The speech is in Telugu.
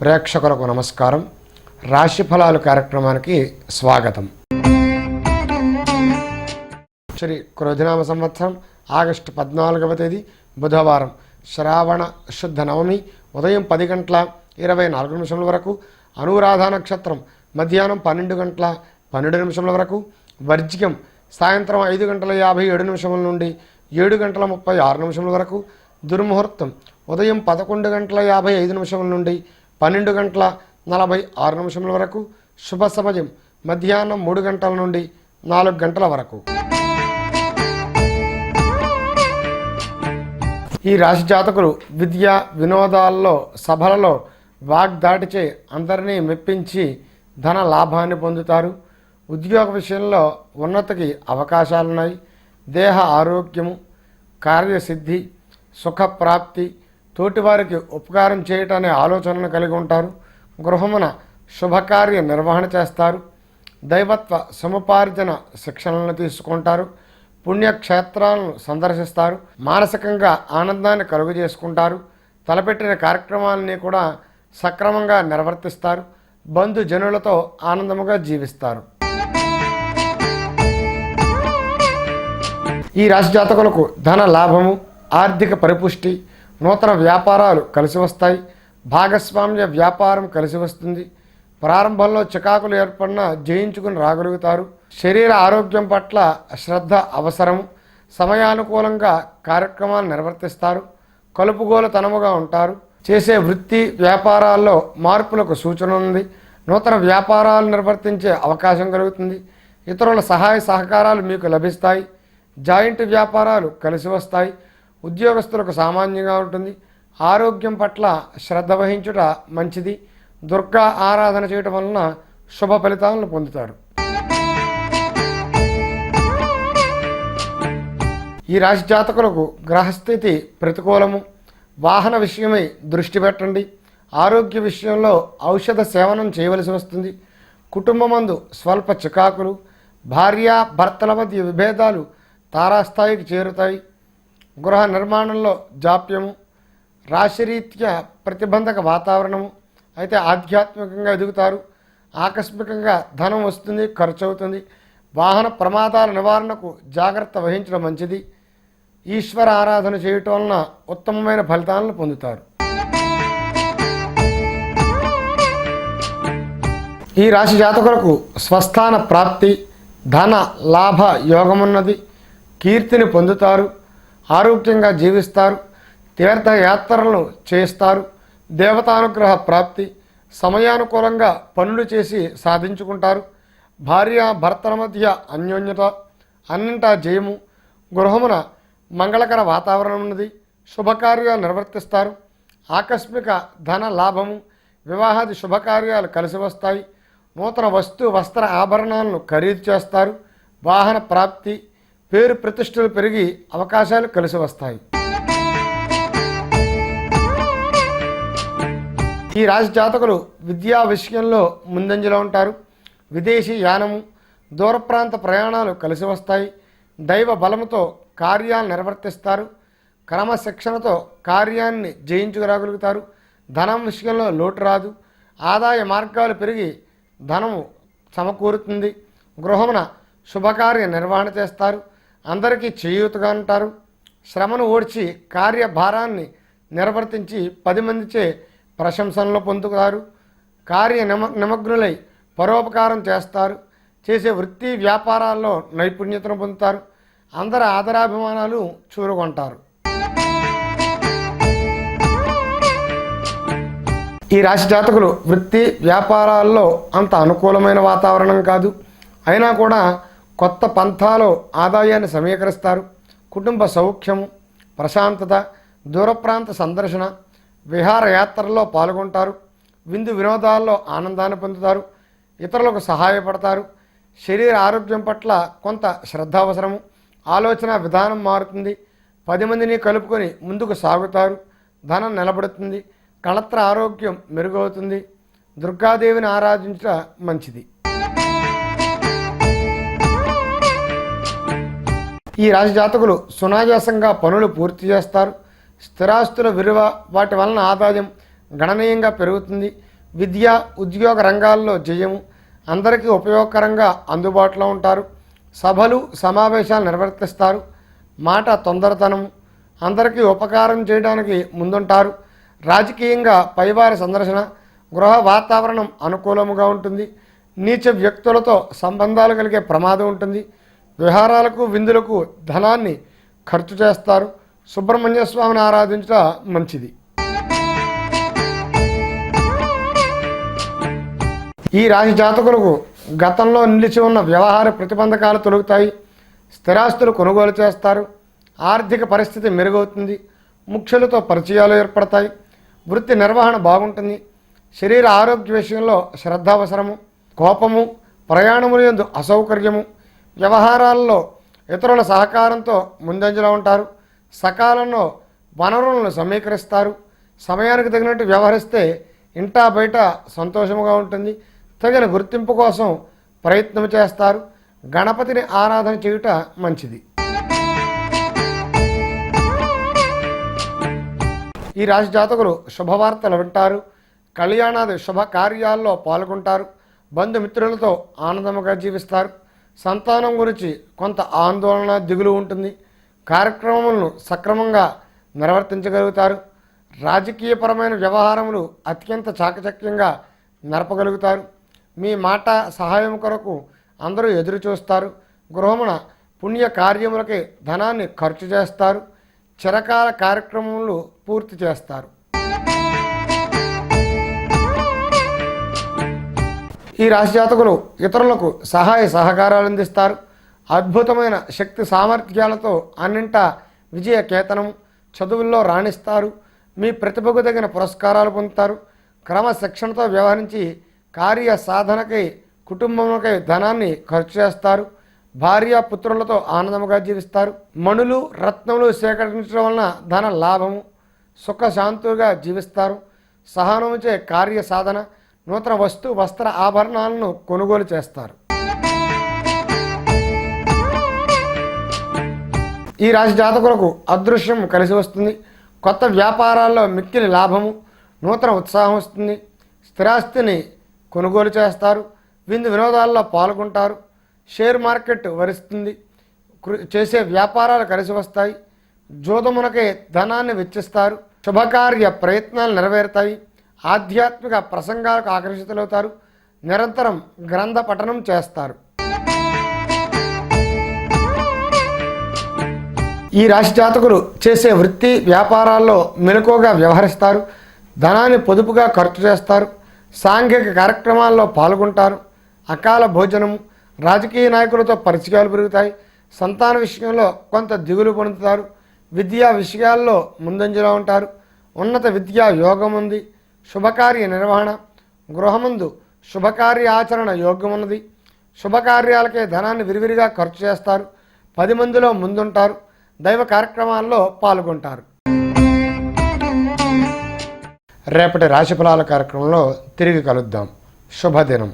ప్రేక్షకులకు నమస్కారం. రాశి ఫలాలు కార్యక్రమానికి స్వాగతం. శ్రీ క్రోధినామ సంవత్సరం ఆగస్టు పద్నాలుగవ తేదీ బుధవారం. శ్రావణ శుద్ధ నవమి ఉదయం పది గంటల ఇరవై నాలుగు నిమిషముల వరకు. అనురాధ నక్షత్రం మధ్యాహ్నం పన్నెండు గంటల పన్నెండు నిమిషముల వరకు. వర్జికం సాయంత్రం ఐదు గంటల యాభై ఏడు నిమిషముల నుండి ఏడు గంటల ముప్పై ఆరు నిమిషముల వరకు. దుర్ముహూర్తం ఉదయం పదకొండు గంటల యాభై ఐదు నిమిషముల నుండి పన్నెండు గంటల నలభై ఆరు నిమిషముల వరకు శుభ సమయం మధ్యాహ్నం మూడు గంటల నుండి నాలుగు గంటల వరకు. ఈ రాశి జాతకులు విద్య వినోదాల్లో సభలలో వాగ్దాటిచే అందరినీ మెప్పించి ధన లాభాన్ని పొందుతారు. ఉద్యోగ విషయంలో ఉన్నతికి అవకాశాలున్నాయి. దేహ ఆరోగ్యము కార్యసిద్ధి సుఖప్రాప్తి తోటివారికి ఉపకారం చేయటనే ఆలోచనను కలిగి ఉంటారు. గృహమున శుభకార్య నిర్వహణ చేస్తారు. దైవత్వ సముపార్జన శిక్షణలను తీసుకుంటారు. పుణ్యక్షేత్రాలను సందర్శిస్తారు. మానసికంగా ఆనందాన్ని కలుగు చేసుకుంటారు తలపెట్టిన కార్యక్రమాలని కూడా సక్రమంగా నిర్వర్తిస్తారు. బంధుజనులతో ఆనందముగా జీవిస్తారు. ఈ రాశి జాతకులకు ధన లాభము ఆర్థిక పరిపుష్టి నూతన వ్యాపారాలు కలిసి వస్తాయి. భాగస్వామ్య వ్యాపారం కలిసి వస్తుంది. ప్రారంభంలో చికాకులు ఏర్పడినా జయించుకుని రాగలుగుతారు. శరీర ఆరోగ్యం పట్ల శ్రద్ధ అవసరము. సమయానుకూలంగా కార్యక్రమాలు నిర్వర్తిస్తారు. కలుపుగోలుతనముగా ఉంటారు. చేసే వృత్తి వ్యాపారాల్లో మార్పులకు సూచన ఉంది. నూతన వ్యాపారాలు నిర్వర్తించే అవకాశం కలుగుతుంది. ఇతరుల సహాయ సహకారాలు మీకు లభిస్తాయి. జాయింట్ వ్యాపారాలు కలిసి వస్తాయి. ఉద్యోగస్తులకు సామాన్యంగా ఉంటుంది. ఆరోగ్యం పట్ల శ్రద్ధ వహించుట మంచిది. దుర్గా ఆరాధన చేయటం వలన శుభ ఫలితాలను పొందుతారు. ఈ రాశి జాతకులకు గ్రహస్థితి ప్రతికూలము. వాహన విషయమై దృష్టి పెట్టండి. ఆరోగ్య విషయంలో ఔషధ సేవనం చేయవలసి వస్తుంది. కుటుంబమందు స్వల్ప చికాకులు భార్య భర్తల మధ్య విభేదాలు తారాస్థాయికి చేరుతాయి. గృహ నిర్మాణంలో జాప్యము రాశిరీత్యా ప్రతిబంధక వాతావరణము అయితే ఆధ్యాత్మికంగా ఎదుగుతారు. ఆకస్మికంగా ధనం వస్తుంది ఖర్చు అవుతుంది వాహన ప్రమాదాల నివారణకు జాగ్రత్త వహించడం మంచిది. ఈశ్వర ఆరాధన చేయటం వలన ఉత్తమమైన ఫలితాలను పొందుతారు. ఈ రాశి జాతకులకు స్వస్థాన ప్రాప్తి ధన లాభ యోగమున్నది. కీర్తిని పొందుతారు. ఆరోగ్యంగా జీవిస్తారు తీర్థయాత్రలను చేస్తారు దేవతానుగ్రహ ప్రాప్తి సమయానుకూలంగా పనులు చేసి సాధించుకుంటారు. భార్య భర్తల మధ్య అన్యోన్యత అన్నింటా జయము. గృహమున మంగళకర వాతావరణం ఉన్నది. శుభకార్యాలు నిర్వర్తిస్తారు. ఆకస్మిక ధన లాభము వివాహాది శుభకార్యాలు కలిసి వస్తాయి. నూతన వస్తు వస్త్ర ఆభరణాలను ఖరీదు చేస్తారు. వాహన ప్రాప్తి పేరు ప్రతిష్టలు పెరిగి అవకాశాలు కలిసి వస్తాయి. ఈ రాశి జాతకులు విద్యా విషయంలో ముందంజలో ఉంటారు. విదేశీ యానము దూర ప్రాంత ప్రయాణాలు కలిసి వస్తాయి. దైవ బలముతో కార్యాలు నిర్వర్తిస్తారు. క్రమశిక్షణతో కార్యాన్ని జయించుకురాగలుగుతారు. ధనం విషయంలో లోటు రాదు. ఆదాయ మార్గాలు పెరిగి ధనము సమకూరుతుంది. గృహమున శుభకార్య నిర్వహణ చేస్తారు. అందరికీ చేయూతగా ఉంటారు. శ్రమను ఓడ్చి కార్యభారాన్ని నిర్వర్తించి పది మందిచే ప్రశంసనలు పొందుతారు. కార్య నిమ నిమగ్నులై పరోపకారం చేస్తారు. చేసే వృత్తి వ్యాపారాల్లో నైపుణ్యతను పొందుతారు. అందరి ఆదరాభిమానాలు చూరుకుంటారు ఈ రాశి జాతకులు వృత్తి వ్యాపారాల్లో అంత అనుకూలమైన వాతావరణం కాదు. అయినా కూడా కొత్త పంథాలో ఆదాయాన్ని సమీకరిస్తారు. కుటుంబ సౌఖ్యము ప్రశాంతత దూరప్రాంత సందర్శన విహారయాత్రల్లో పాల్గొంటారు. విందు వినోదాల్లో ఆనందాన్ని పొందుతారు. ఇతరులకు సహాయపడతారు. శరీర ఆరోగ్యం పట్ల కొంత శ్రద్ధ అవసరము. ఆలోచన విధానం మారుతుంది. పది మందిని కలుపుకొని ముందుకు సాగుతారు. ధనం నిలబడుతుంది. కళత్ర ఆరోగ్యం మెరుగవుతుంది. దుర్గాదేవిని ఆరాధించట మంచిది. ఈ రాశి జాతకులు సునాయాసంగా పనులు పూర్తి చేస్తారు. స్థిరాస్తుల విలువ వాటి వలన ఆదాయం గణనీయంగా పెరుగుతుంది. విద్య ఉద్యోగ రంగాల్లో జయము అందరికీ ఉపయోగకరంగా అందుబాటులో ఉంటారు. సభలు సమావేశాలు నిర్వర్తిస్తారు. మాట తొందరతనం అందరికీ ఉపకారం చేయడానికి ముందుంటారు. రాజకీయంగా పైవారి సందర్శన గృహ వాతావరణం అనుకూలముగా ఉంటుంది. నీచ వ్యక్తులతో సంబంధాలు కలిగే ప్రమాదం ఉంటుంది. విహారాలకు విందులకు ధనాన్ని ఖర్చు చేస్తారు. సుబ్రహ్మణ్య స్వామిని ఆరాధించట మంచిది. ఈ రాశి జాతకులకు గతంలో నిలిచి ఉన్న వ్యవహార ప్రతిబంధకాలు తొలగుతాయి. స్థిరాస్తులు కొనుగోలు చేస్తారు. ఆర్థిక పరిస్థితి మెరుగవుతుంది. ముఖ్యులతో పరిచయాలు ఏర్పడతాయి. వృత్తి నిర్వహణ బాగుంటుంది. శరీర ఆరోగ్య విషయంలో శ్రద్ధ అవసరము కోపము ప్రయాణములందు అసౌకర్యము వ్యవహారాల్లో ఇతరుల సహకారంతో ముందంజలో ఉంటారు. సకాలంలో వనరులను సమీకరిస్తారు. సమయానికి తగినట్టు వ్యవహరిస్తే ఇంటా బయట సంతోషముగా ఉంటుంది. తగిన గుర్తింపు కోసం ప్రయత్నం చేస్తారు. గణపతిని ఆరాధన చేయుట మంచిది. ఈ రాశి జాతకులు శుభవార్తలు వింటారు. కళ్యాణాది శుభ కార్యాల్లో పాల్గొంటారు. బంధుమిత్రులతో ఆనందముగా జీవిస్తారు. సంతానం గురించి కొంత ఆందోళన దిగులు ఉంటుంది. కార్యక్రమములను సక్రమంగా నిర్వర్తించగలుగుతారు. రాజకీయపరమైన వ్యవహారములు అత్యంత చాకచక్యంగా నడపగలుగుతారు. మీ మాట సహాయం కొరకు అందరూ ఎదురు చూస్తారు గృహమున పుణ్య కార్యములకి ధనాన్ని ఖర్చు చేస్తారు. చిరకాల కార్యక్రమములు పూర్తి చేస్తారు. ఈ రాశి జాతకులు ఇతరులకు సహాయ సహకారాలు అందిస్తారు. అద్భుతమైన శక్తి సామర్థ్యాలతో అన్నింటా విజయ కేతనం చదువుల్లో రాణిస్తారు. మీ ప్రతిభకు తగిన పురస్కారాలు పొందుతారు. క్రమశిక్షణతో వ్యవహరించి కార్య సాధనకై కుటుంబంకై ధనాన్ని ఖర్చు చేస్తారు. భార్య పుత్రులతో ఆనందముగా జీవిస్తారు. మణులు రత్నములు సేకరించడం వలన ధన లాభము సుఖశాంతులుగా జీవిస్తారు. సహనముచే కార్య సాధన నూతన వస్తు వస్త్ర ఆభరణాలను కొనుగోలు చేస్తారు. ఈ రాశి జాతకులకు అదృశ్యం కలిసి వస్తుంది. కొత్త వ్యాపారాల్లో మిక్కిలి లాభము నూతన ఉత్సాహం వస్తుంది. స్థిరాస్తిని కొనుగోలు చేస్తారు. విందు వినోదాల్లో పాల్గొంటారు. షేర్ మార్కెట్ వరిస్తుంది. కృ- చేసే వ్యాపారాలు కలిసి వస్తాయి. జోదమునకే ధనాన్ని వెచ్చిస్తారు. శుభకార్య ప్రయత్నాలు నెరవేరుతాయి. ఆధ్యాత్మిక ప్రసంగాలకు ఆకర్షితులవుతారు. నిరంతరం గ్రంథ పఠనం చేస్తారు. ఈ రాశి జాతకులు చేసే వృత్తి వ్యాపారాల్లో మెలకువగా వ్యవహరిస్తారు. ధనాన్ని పొదుపుగా ఖర్చు చేస్తారు. సాంఘిక కార్యక్రమాల్లో పాల్గొంటారు. అకాల భోజనం రాజకీయ నాయకులతో పరిచయాలు పెరుగుతాయి. సంతాన విషయంలో కొంత దిగులు పొందుతారు. విద్యా విషయాల్లో ముందంజలో ఉంటారు. ఉన్నత విద్యా యోగం ఉంది. శుభకార్య నిర్వహణ గృహమందు శుభకార్య ఆచరణ యోగ్యమున్నది. శుభకార్యాలకే ధనాన్ని విరివిరిగా ఖర్చు చేస్తారు. పది మందిలో ముందుంటారు. దైవ కార్యక్రమాల్లో పాల్గొంటారు. రేపటి రాశిఫలాల కార్యక్రమంలో తిరిగి కలుద్దాం. శుభదినం.